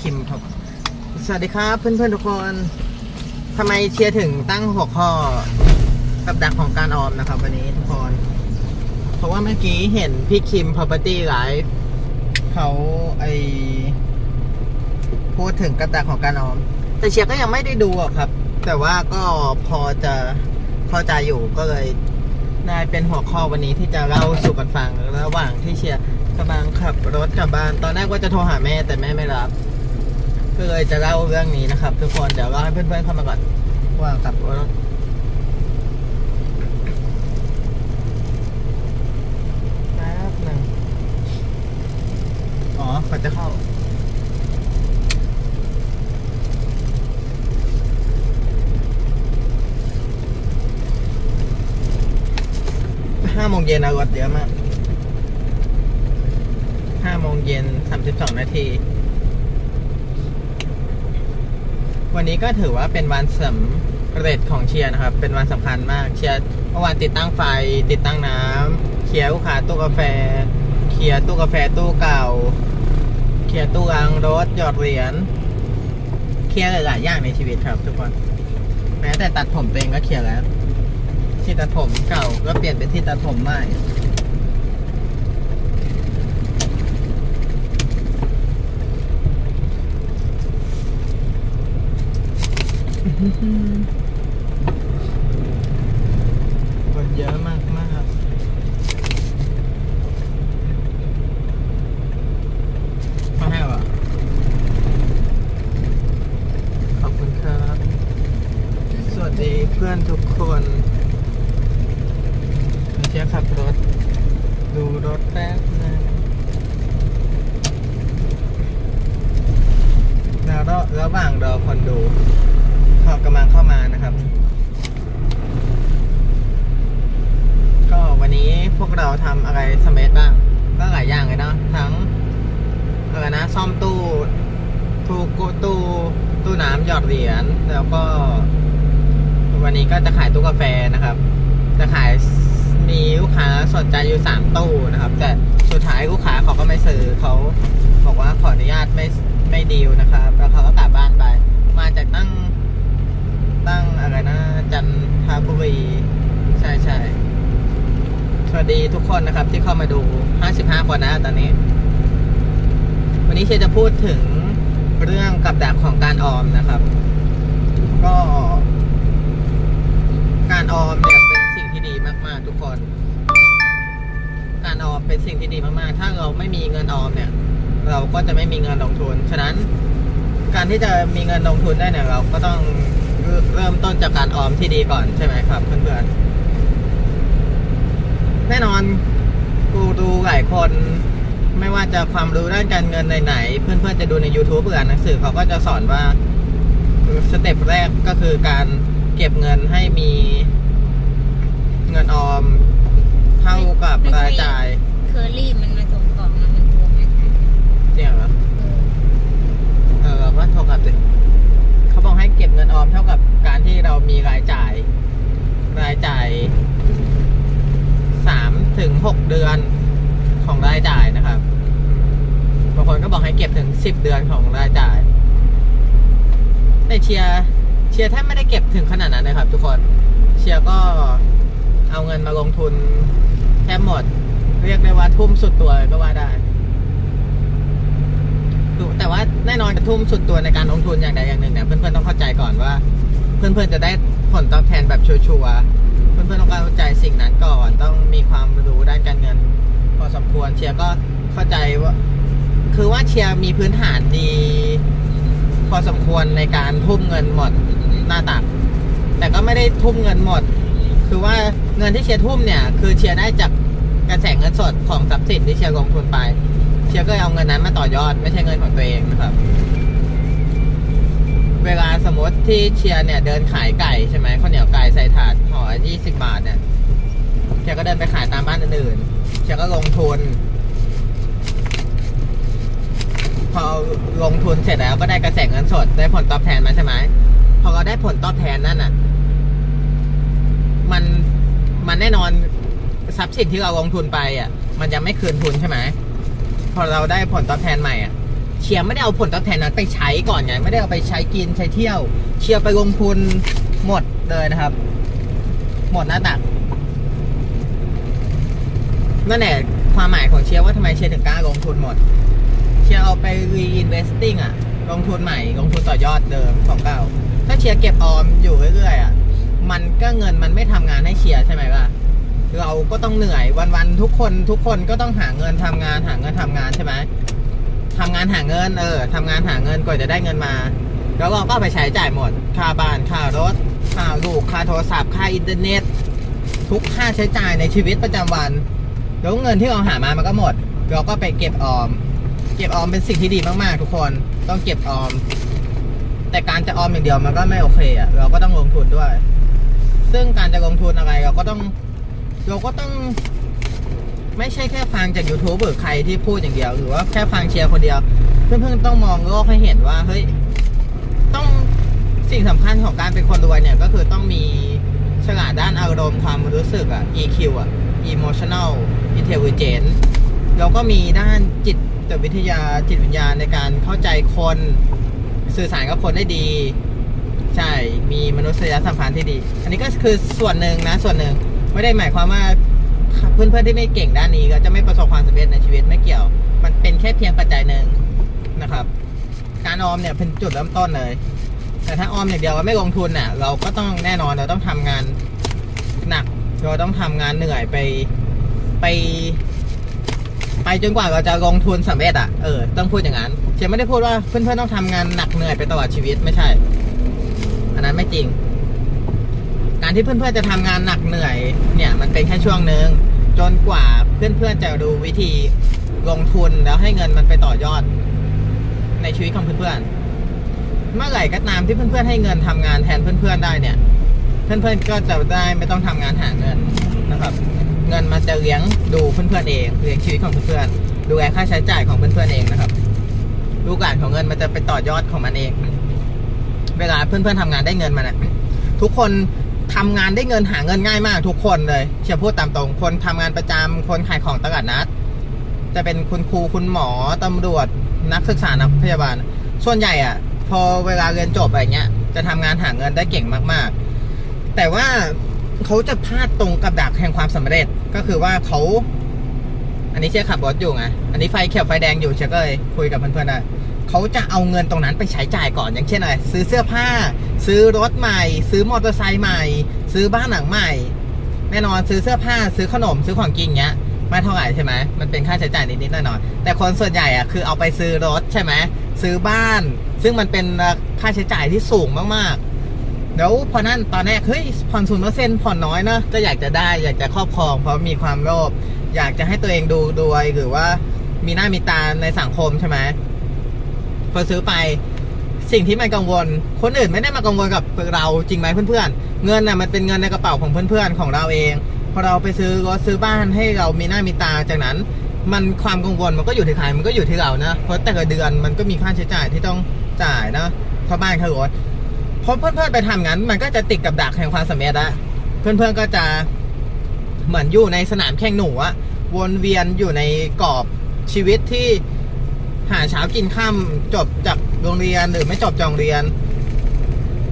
คิมครับ สวัสดีครับเพื่อนๆทุกคนทำไมเชียร์ถึงตั้งหัวข้อกับดักของการออมนะครับ วันนี้ทุกคน เพราะว่าเมื่อกี้เห็นพี่คิม property live เขาไอพูดถึงกับดักของการออม แต่เชียร์ก็ยังไม่ได้ดูอะครับ แต่ว่าก็พอจะเข้าใจอยู่ก็เลยได้เป็นหัวข้อวันนี้ที่จะเล่าสู่กันฟังระหว่างที่เชียร์กำลังขับรถกลับบ้าน ตอนแรกว่าจะโทรหาแม่แต่แม่ไม่รับ ก็เลยจะเล่าเรื่องนี้นะครับ ทุกคนเดี๋ยวเล่าให้เพื่อนๆเข้ามาก่อนว่าขับรถแป๊บหนึ่งอ๋อเขาจะเข้าห้าโมงเย็นนะรถเยอะมากห้าโมงเย็นสามสิบสองนาที วันนี้ก็ถือว่าเป็นวันสำเร็จของเชียร์นะครับ เป็นวันสำคัญมากเชียร์เมื่อวานติดตั้งไฟ ติดตั้งน้ำเคลียร์ลูกค้าตู้กาแฟ เคลียร์ตู้กาแฟตู้เก่า เคลียร์ตู้ล้างรถหยอดเหรียญ เคลียร์หลายๆอย่างในชีวิตครับ ทุกคน แม้แต่ตัดผมตัวเองก็เคลียร์แล้ว ที่ตัดผมเก่าก็เปลี่ยนเป็นที่ตัดผมใหม่ คนเยอะมากมากมาให้เหรอขอบคุณครับ สวัสดีเพื่อนทุกคนเชียร์ขับรถ ดูรถแป๊บนึงแล้วระระหว่างรอคนดู เขากำลังเข้ามานะครับ ก็วันนี้พวกเราทำอะไรสำเร็จบ้าง ก็หลายอย่างเลยเนาะทั้งอะไรนะซ่อมตู้ทูกตู้ตู้น้ำหยอดเหรียญแล้วก็ วันนี้ก็จะขายตู้กาแฟนะครับ จะขายมีลูกค้าสนใจอยู่สามตู้นะครับ แต่สุดท้ายลูกค้าเขาก็ไม่ซื้อเขาบอกว่าขออนุญาตไม่ไม่ดีลนะครับแล้วเขาก็กลับบ้านไป มาจากตั้งตั้งอะไรนะ จันท บุรี ใช่ใช่สวัสดีทุกคนนะครับ ที่เข้ามาดู 55 คนนะตอนนี้ วันนี้เชยจะพูดถึงเรื่องกับดักของการออมนะครับ ก็ การออมเนี่ยเป็นสิ่งที่ดีมาก ๆ ทุกคน การออมเป็นสิ่งที่ดีมาก ๆ ถ้าเราไม่มีเงินออมเนี่ย เราก็จะไม่มีเงินลงทุน ฉะนั้น การที่จะมีเงินลงทุนได้เนี่ยเราก็ต้อง เริ่มต้นจากการออมที่ดีก่อนใช่ไหมครับเพื่อนๆ แน่นอนกูดูหลายคนไม่ว่าจะความรู้ด้านการเงินไหนๆเพื่อนๆจะดูใน YouTube หรืออ่านหนังสือเขาก็จะสอนว่าสเต็ปแรกก็คือการเก็บเงินให้มีเงินออมเท่ากับรายจ่ายเคอรี่มันมาส่งของแล้วมันโทรมาหาเนี่ยเหรอเออเออเราก็เท่ากับสิเขา มีรายจ่าย รายจ่ายสามถึงหกเดือนของรายจ่ายนะครับบางคนก็บอกให้เก็บถึงสิบเดือนของรายจ่ายแต่เชียร์เชียร์แทบไม่ได้เก็บถึงขนาดนั้นนะครับ ทุกคนเชียร์ก็เอาเงินมาลงทุนแทบหมด เรียกได้ว่าทุ่มสุดตัวก็ว่าได้แต่ว่าแน่นอนทุ่มสุดตัวในการลงทุนอย่างใดอย่างหนึ่งเนี่ยเพื่อนๆต้องเข้าใจก่อนว่า เพื่อนๆจะได้ผลตอบแทนแบบชัวร์ๆเพื่อนๆต้องเข้าใจสิ่งนั้นก่อนต้องมีความรู้ด้านการเงิน พอสมควรเชียร์ก็เข้าใจว่า คือว่าเชียร์มีพื้นฐานดี พอสมควรในการทุ่มเงินหมดหน้าตัก แต่ก็ไม่ได้ทุ่มเงินหมด คือว่าเงินที่เชียร์ทุ่มเนี่ย คือเชียร์ได้จากกระแสเงินสดของทรัพย์สินที่เชียร์ลงทุนไป เชียร์ก็เอาเงินนั้นมาต่อยอด ไม่ใช่เงินของตัวเองนะครับ สมมติที่เชียร์เนี่ยเดินขายไก่ใช่ไหมข้าวเหนียวไก่ใส่ถาดห่อยี่สิบาทเนี่ยเชียร์ก็เดินไปขายตามบ้านอื่นๆเชียร์ก็ลงทุน พอลงทุนเสร็จแล้วก็ได้กระแสเงินสดได้ผลตอบแทนมาใช่ไหมพอเราได้ผลตอบแทนนั่นน่ะ มันมันแน่นอนทรัพย์สินที่เราลงทุนไปอะ มันยังไม่คืนทุนใช่ไหมพอเราได้ผลตอบแทนใหม่อะ เชียร์ไม่ได้เอาผลตอบแทนนั้นไปใช้ก่อนไงไม่ได้เอาไปใช้กินใช้เที่ยว เชียร์ไปลงทุนหมดเลยนะครับ หมดหน้าตักนั่นแหละความหมายของเชียร์ว่าทำไมเชียร์ถึงกล้าลงทุนหมด เชียร์เอาไป reinvesting อะลงทุนใหม่ลงทุนต่อยอดเดิมของเก่าถ้าเชียร์เก็บออมอยู่เรื่อยๆอะมันก็เงินมันไม่ทำงานให้เชียร์ใช่ไหมล่ะเราก็ต้องเหนื่อยวันๆทุกคนทุกคนก็ต้องหาเงินทำงานหาเงินทำงานใช่ไหม ทำงานหาเงินเออทำงานหาเงินกว่าจะได้เงินมา แล้วเราก็เอาไปใช้จ่ายหมด ค่าบ้านค่ารถค่าลูกค่าโทรศัพท์ค่าอินเทอร์เน็ต ทุกค่าใช้จ่ายในชีวิตประจำวัน แล้วเงินที่เราหามามันก็หมด เราก็ไปเก็บออม เก็บออมเป็นสิ่งที่ดีมากๆ ทุกคนต้องเก็บออม แต่การจะออมอย่างเดียวมันก็ไม่โอเคอะเราก็ต้องลงทุนด้วย ซึ่งการจะลงทุนอะไรเราก็ต้อง เราก็ต้อง ไม่ใช่แค่ฟังจาก YouTube หรือใครที่พูดอย่างเดียว หรือว่าแค่ฟังเชียร์คนเดียว เพื่อนๆต้องมองโลกให้เห็นว่าเฮ้ยต้องสิ่งสำคัญของการเป็นคนรวยเนี่ยก็คือต้องมีฉลาดด้านอารมณ์ความรู้สึกอะ EQ อะ emotional intelligence แล้วก็มีด้านจิตวิทยาจิตวิญญาณในการเข้าใจคนสื่อสารกับคนได้ดี ใช่มีมนุษยสัมพันธ์ที่ดี อันนี้ก็คือส่วนหนึ่งนะส่วนหนึ่งไม่ได้หมายความว่า เพื่อนๆที่ไม่เก่งด้านนี้ก็จะไม่ประสบความสำเร็จในชีวิตไม่เกี่ยว มันเป็นแค่เพียงปัจจัยหนึ่งนะครับ การออมเนี่ยเป็นจุดเริ่มต้นเลย แต่ถ้าออมอย่างเดียวไม่ลงทุนน่ะ เราก็ต้องแน่นอนเราต้องทำงานหนักเราต้องทำงานเหนื่อยไปไป ไปจนกว่าเราจะลงทุนสำเร็จอะเออต้องพูดอย่างนั้นเชียไม่ได้พูดว่าเพื่อนๆต้องทำงานหนักเหนื่อยไปตลอดชีวิตไม่ใช่ อันนั้นไม่จริง การที่เพื่อนๆจะทำงานหนักเหนื่อย เนี่ยมันเป็นแค่ช่วงหนึ่งจนกว่าเพื่อนๆจะรู้วิธีลงทุนแล้วให้เงินมันไปต่อยอด ในชีวิตของเพื่อนๆเมื่อไหร่ก็ตามที่เพื่อนๆให้เงินทำงานแทนเพื่อนๆได้เนี่ย เพื่อนๆก็จะได้ไม่ต้องทำงานหาเงินนะครับ เงินมันจะเลี้ยงดูเพื่อนๆเองเลี้ยงชีวิตของเพื่อนๆดูแลค่าใช้จ่ายของเพื่อนๆเองนะครับลูกหลานของเงินมันจะไปต่อยอดของมันเอง เวลาเพื่อนๆทำงานได้เงินมาเนี่ยทุกคน ทำงานได้เงินหาเงินง่ายมากทุกคนเลยเชียร์พูดตามตรงคนทำงานประจำคนขายของตลาดนัด จะเป็นคุณครูคุณหมอตำรวจนักศึกษานักพยาบาล ส่วนใหญ่อะ พอเวลาเรียนจบอะไรเงี้ย จะทำงานหาเงินได้เก่งมากๆ แต่ว่าเขาจะพลาดตรงกับดักแห่งความสำเร็จก็คือว่าเขา อันนี้เชียร์ขับรถอยู่ไงอันนี้ไฟเขียวไฟแดงอยู่เชียร์ก็เลยคุยกับเพื่อนๆได้ เขาจะเอาเงินตรงนั้นไปใช้จ่ายก่อนอย่างเช่นอะไรซื้อเสื้อผ้า ซื้อรถใหม่ ซื้อมอเตอร์ไซค์ใหม่ ซื้อบ้านหลังใหม่ แน่นอนซื้อเสื้อผ้า ซื้อขนมซื้อของกินเงี้ยไม่เท่าไหร่ใช่ไหมมันเป็นค่าใช้จ่ายนิดๆหน่อยๆแต่คนส่วนใหญ่อะคือเอาไปซื้อรถใช่ไหมซื้อบ้าน ซึ่งมันเป็นค่าใช้จ่ายที่สูงมากๆแล้วพอนั่นตอนแรกเฮ้ยผ่อนศูนย์เปอร์เซ็นต์ผ่อนน้อยเนอะก็อยากจะได้อยากจะครอบครอง เพราะมีความโลภอยากจะให้ตัวเองดูรวยหรือว่ามีหน้ามีตาในสังคมใช่ไหม พอซื้อไปสิ่งที่มันกังวล คนอื่นไม่ได้มากังวลกับเราจริงไหมเพื่อนๆ เงินน่ะมันเป็นเงินในกระเป๋าของเพื่อนๆของเราเองพอเราไปซื้อรถซื้อบ้านให้เรามีหน้ามีตาจากนั้น มันความกังวลมันก็อยู่ที่ใครมันก็อยู่ที่เรานะเพราะแต่ละเดือนมันก็มีค่าใช้จ่ายที่ต้องจ่ายนะเพราบ้านค่ารถพอเพื่อนๆไปทำงั้น มันก็จะติดกับดักแห่งความสำเร็จละเพื่อนๆก็จะเหมือนอยู่ในสนามแข่งหนูอะวนเวียนอยู่ในกรอบชีวิตที่ หาเช้ากินข้ามจบจากโรงเรียนหรือไม่จบจากโรงเรียน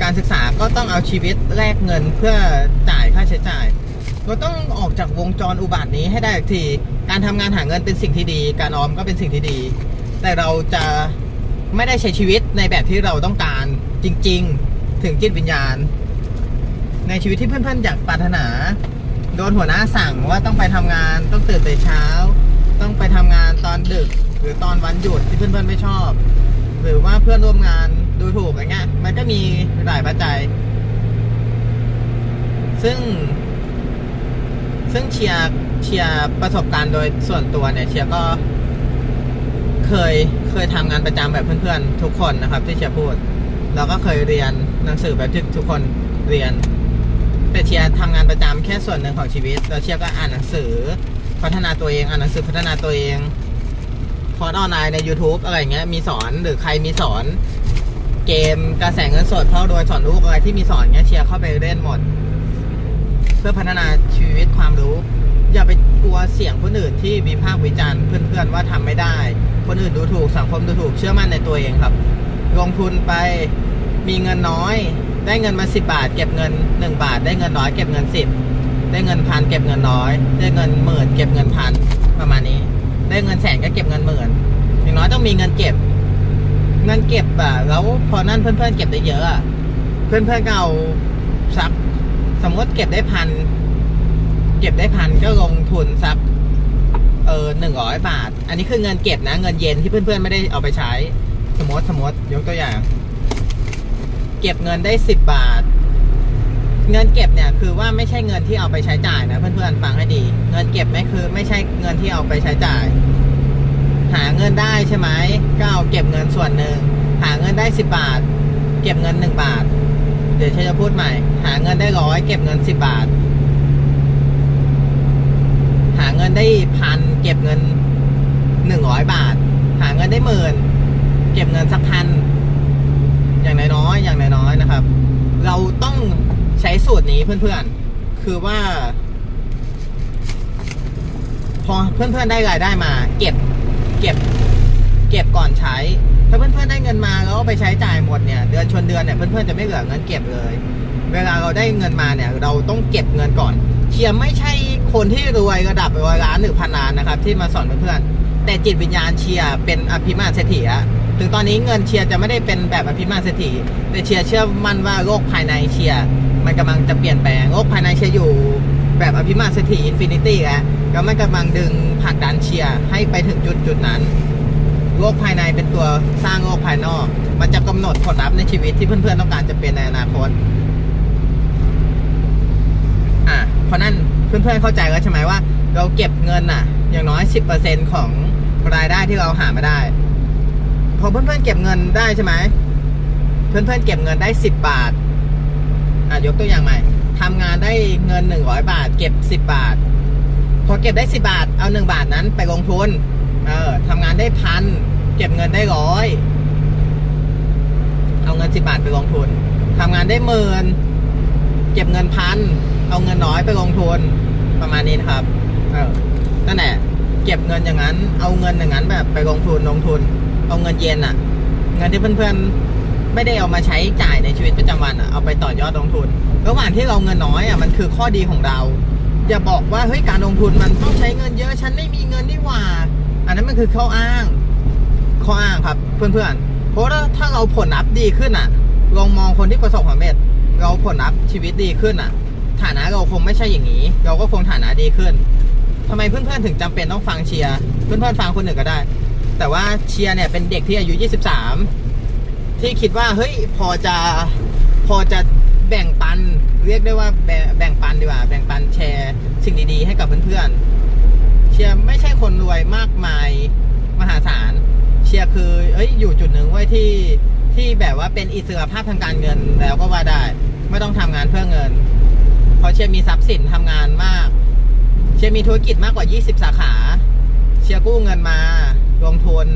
การศึกษาก็ต้องเอาชีวิตแลกเงินเพื่อจ่ายค่าใช้จ่าย เราต้องออกจากวงจรอุบาทนี้ให้ได้ที การทำงานหาเงินเป็นสิ่งที่ดี การออมก็เป็นสิ่งที่ดี แต่เราจะไม่ได้ใช้ชีวิตในแบบที่เราต้องการจริง ๆ ถึงจิตวิญญาณ ในชีวิตที่เพื่อนๆอยากปรารถนา โดนหัวหน้าสั่งว่าต้องไปทำงานต้องตื่นแต่เช้า ต้องไปทำงานตอนดึก หรือตอนวันหยุดที่เพื่อนๆไม่ชอบ หรือว่าเพื่อนร่วมงานดูถูกอะไรเงี้ยมันก็มีหลายปัจจัย ซึ่ง ซึ่งเชียร์เชียร์ประสบการณ์โดยส่วนตัวเนี่ย เชียร์ก็เคยเคยทำงานประจำแบบเพื่อนๆ ทุกคนนะครับ ที่เชียร์พูด แล้วก็เคยเรียนหนังสือแบบที่ทุกคนเรียน แต่เชียร์ทำงานประจำแค่ส่วนหนึ่งของชีวิต แล้วเชียร์ก็อ่านหนังสือ พัฒนาตัวเองอ่านหนังสือพัฒนาตัวเองคอร์สออนไลน์ใน YouTube อะไรเงี้ยมีสอนหรือใครมีสอน เกมกระแสเงินสดพ่อโดยสอนลูกอะไรที่มีสอนเงี้ยเชียร์เข้าไปเล่นหมด เพื่อพัฒนาชีวิตความรู้ อย่าไปกลัวเสียงคนอื่นที่วิพากษ์วิจารณ์เพื่อนๆว่าทำไม่ได้ คนอื่นดูถูกสังคมดูถูกเชื่อมั่นในตัวเองครับ ลงทุนไปมีเงินน้อย ได้เงินมาสิบาท เก็บเงินหนึ่งบาท ได้เงินน้อยเก็บเงินสิบ ได้เงินพันเก็บเงินน้อย ได้เงินหมื่นเก็บเงินพันประมาณนี้ ได้เงินแสนก็เก็บเงินหมื่นอย่างน้อยต้องมีเงินเก็บ เงินเก็บอะแล้วพอนั่นเพื่อนๆเก็บได้เยอะอะเพื่อนๆก็เอาสักสมมติเก็บได้พันเก็บได้พันก็ลงทุนสักเออหนึ่งร้อยบาท อันนี้คือเงินเก็บนะ เงินเย็นที่เพื่อนๆไม่ได้เอาไปใช้ สมมติสมมติยกตัวอย่าง เก็บเงินได้สิบบาท เงินเก็บเนี่ยคือว่าไม่ใช่เงินที่เอาไปใช้จ่ายนะเพื่อนๆฟังให้ดี เงินเก็บไม่คือ ไม่ใช่เงินที่เอาไปใช้จ่าย หาเงินได้ใช่ไหมก็เอาเก็บเงินส่วนหนึ่งหาเงินได้สิบบาท เก็บเงินหนึ่งบาท เดี๋ยวฉันจะพูดใหม่ หาเงินได้ร้อยเก็บเงินสิบบาท หาเงินได้พันเก็บเงินหนึ่งร้อยบาท หาเงินได้หมื่นเก็บเงินสักพันอย่างน้อยๆอย่างน้อยๆนะครับ เราต้อง ใช้สูตรนี้เพื่อนๆ คือว่า พอเพื่อนๆได้รายได้มา เก็บ เก็บ เก็บก่อนใช้ ถ้าเพื่อนๆได้เงินมาแล้วไปใช้จ่ายหมดเนี่ยเดือนชนเดือนเนี่ยเพื่อนๆจะไม่เหลือเงินเก็บเลย เวลาเราได้เงินมาเนี่ย เราต้องเก็บเงินก่อนเชียร์ไม่ใช่คนที่รวยระดับร้อยล้านหรือพันล้านนะครับ ที่มาสอนเพื่อนๆแต่จิตวิญญาณเชียร์เป็นอภิมาเศรษฐีอะถึงตอนนี้เงินเชียร์จะไม่ได้เป็นแบบอภิมาเศรษฐีแต่เชียร์เชื่อมั่นว่าโลกภายในเชียร์ มันกำลังจะเปลี่ยนแปลงโลกภายในเชียร์อยู่ แบบอภิมาเศรษฐีอินฟินิตี้แล้วแล้วมันกำลังดึงผลักดันเชียร์ให้ไปถึงจุดจุดนั้น โลกภายในเป็นตัวสร้างโลกภายนอก มันจะกำหนดผลลัพธ์ในชีวิตที่เพื่อนๆต้องการจะเป็นในอนาคตอะเพราะนั้นเพื่อนๆเข้าใจแล้วใช่ไหมว่า เราเก็บเงินอะ อย่างน้อย 10%ของรายได้ที่เราหามาได้พอเพื่อนๆเก็บเงินได้ใช่ไหมเพื่อนๆเก็บเงินได้ 10 บาท อะยกตัวอย่างใหม่ทำงานได้เงิน100บาท เก็บ10บบาท พอเก็บได้10บาท เอา1บาทนั้นไปลงทุน เออทำงานได้พันเก็บเงินได้ร้อยเอาเงินสิบบาทไปลงทุนทำงานได้หมื่นเก็บเงินพันเอาเงินน้อยไปลงทุนประมาณนี้นะครับ เออนั่นแหละเก็บเงินอย่างนั้น เอาเงินอย่างนั้นแบบไปลงทุนลงทุน เอาเงินเย็นอะเงินที่เพื่อนๆ ไม่ได้เอามาใช้จ่ายในชีวิตประจำวันอะเอาไปต่อยอดลงทุน ระหว่างที่เราเงินน้อยอะมันคือข้อดีของเราอย่าบอกว่าเฮ้ยการลงทุนมันต้องใช้เงินเยอะฉันไม่มีเงินนี่หว่า อันนั้นมันคือข้ออ้าง ข้ออ้างครับ เพื่อนๆ เพราะว่าถ้าเราผลลัพธ์ดีขึ้นอะลองมองคนที่ประสบความสำเร็จเราผลลัพธ์ชีวิตดีขึ้นอะฐานะเราคงไม่ใช่อย่างนี้ เราก็คงฐานะดีขึ้นทำไมเพื่อนๆถึงจำเป็นต้องฟังเชียร์เพื่อนๆฟังคนอื่นก็ได้ แต่ว่าเชียร์เนี่ยเป็นเด็กที่อายุ 23 ที่คิดว่าเฮ้ยพอจะพอจะแบ่งปัน เรียกได้ว่าแบ่งแบ่งปันดีกว่า แบ่งปันแชร์สิ่งดีๆ ให้กับเพื่อนๆเชียร์ไม่ใช่คนรวยมากมายมหาศาลเชียร์คือเอ้ยอยู่จุดหนึ่งไว้ที่ที่แบบว่าเป็นอิสระภาพทางการเงินแล้วก็ว่าได้ ไม่ต้องทำงานเพื่อเงิน เพราะเชียร์มีทรัพย์สินทำงานมาก เชียร์มีธุรกิจมากกว่า 20 สาขา เชียร์กู้เงินมาลงทุน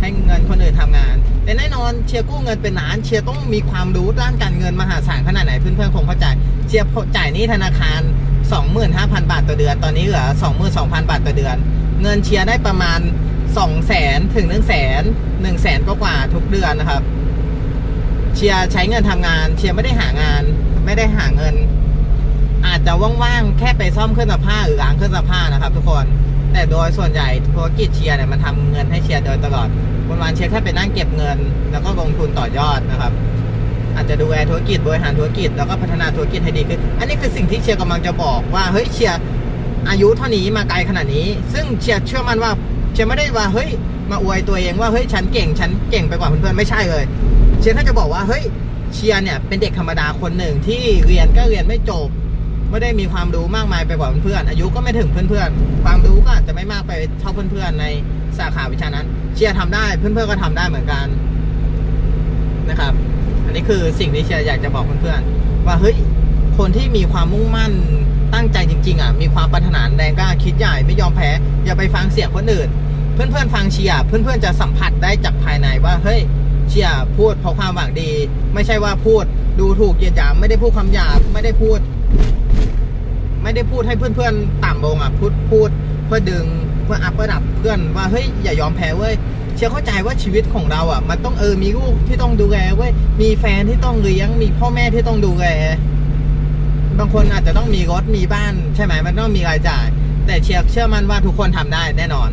ให้เงินคนอื่นทำงาน แต่แน่นอนเชียร์กู้เงินเป็นล้านเชียร์ต้องมีความรู้ด้านการเงินมหาศาลขนาดไหนเพื่อนๆคงเข้าใจเชียร์จ่ายหนี้ธนาคาร 25,000 บาทต่อเดือน ตอนนี้เหลือ22,000 บาทต่อเดือน เงินเชียร์ได้ประมาณ2แสนถึง1แสน1แสนกว่าทุกเดือนนะครับ เชียร์ใช้เงินทำงาน เชียร์ไม่ได้หางาน ไม่ได้หาเงิน อาจจะว่างๆแค่ไปซ่อมเครื่องซักผ้าหรือล้างเครื่องซักผ้านะครับ ทุกคน แต่โดยส่วนใหญ่ธุรกิจเชียร์เนี่ยมันทำเงินให้เชียร์โดยตลอดวันวันๆเชียร์แค่ไปนั่งเก็บเงิน แล้วก็ลงทุนต่อยอดนะครับ อาจจะดูแลธุรกิจบริหารธุรกิจแล้วก็พัฒนาธุรกิจให้ดีขึ้น อันนี้คือสิ่งที่เชียร์กำลังจะบอกว่าเฮ้ยเชียร์อายุเท่านี้มาไกลขนาดนี้ ซึ่งเชียร์เชื่อมั่นว่าเชียร์ไม่ได้ว่าเฮ้ยมาอวยตัวเองว่าเฮ้ยฉันเก่งฉันเก่งไปกว่าเพื่อนๆไม่ใช่เลย เชียร์แค่จะบอกว่าเฮ้ยเชียร์เนี่ยเป็นเด็กธรรมดาคนหนึ่งที่เรียนก็เรียนไม่จบ ไม่ได้มีความรู้มากมายไปกว่าเพื่อนๆอายุก็ไม่ถึงเพื่อนๆความรู้ก็อาจจะไม่มากไปเท่าเพื่อนๆในสาขาวิชานั้น เชียร์ทำได้เพื่อนๆก็ทำได้เหมือนกันนะครับ อันนี้คือสิ่งที่เชียร์อยากจะบอกเพื่อนๆว่าเฮ้ยคนที่มีความมุ่งมั่นตั้งใจจริง ๆอะมีความปรารถนาแรงกล้าคิดใหญ่ไม่ยอมแพ้อย่าไปฟังเสียงคนอื่น เพื่อนๆฟังเชียร์เพื่อนๆจะสัมผัสได้จากภายในว่าเฮ้ยเชียร์พูดเพราะความหวังดี ไม่ใช่ว่าพูดดูถูกเหยียดหยามไม่ได้พูดคำหยาบไม่ได้พูด ไม่ได้พูดให้เพื่อนๆต่ำลงอะพูดพูดเพื่อดึงเพื่ออัพระดับเพื่อนว่าเฮ้ยอย่ายอมแพ้เว้ยเชียร์เข้าใจว่าชีวิตของเราอะ มันต้องเออมีลูกที่ต้องดูแลเว้ยมีแฟนที่ต้องเลี้ยงมีพ่อแม่ที่ต้องดูแลบางคนอาจจะต้องมีรถมีบ้าน ใช่ไหมมันต้องมีรายจ่าย แต่เชียร์เชื่อมั่นว่าทุกคนทำได้แน่นอน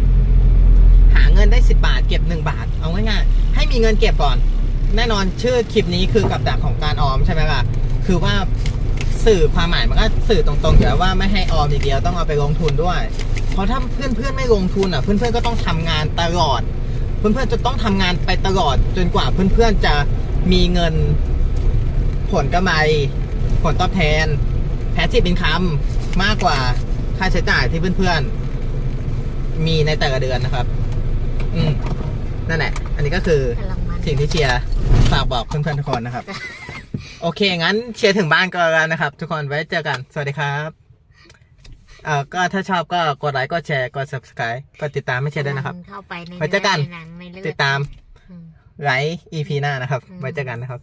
หาเงินได้สิบบาทเก็บหนึ่งบาท เอาง่ายๆให้มีเงินเก็บก่อน แน่นอนชื่อคลิปนี้คือกับดักของการออมใช่ไหมล่ะคือว่า สื่อความหมายมันก็สื่อตรงๆอยู่แล้วว่าไม่ให้ออมอย่างเดียวต้องเอาไปลงทุนด้วย เพราะถ้าเพื่อนๆไม่ลงทุนอะ เพื่อนๆก็ต้องทำงานตลอด เพื่อนๆจะต้องทำงานไปตลอดจนกว่าเพื่อนๆจะมีเงินผลกำไรผลตอบแทนแพสซีฟอินคัมมากกว่าค่าใช้จ่ายที่เพื่อนๆ มีในแต่ละเดือนนะครับ อืมนั่นแหละ อันนี้ก็คือสิ่งที่เชียร์ฝากบอกเพื่อนๆทุกคนนะครับ โอเค งั้นเชียร์ถึงบ้านก็แล้วกันนะครับ ทุกคนไว้เจอกัน สวัสดีครับเอ่อก็ถ้าชอบก็กดไลค์กดแชร์กด subscribe กดติดตามไม่เชียร์ด้วยนะครับ เข้าไปในไว้เจอกัน ในหนังในเรื่องติดตามอืม ไลค์ EP หน้านะครับอืมไว้เจอกันนะครับ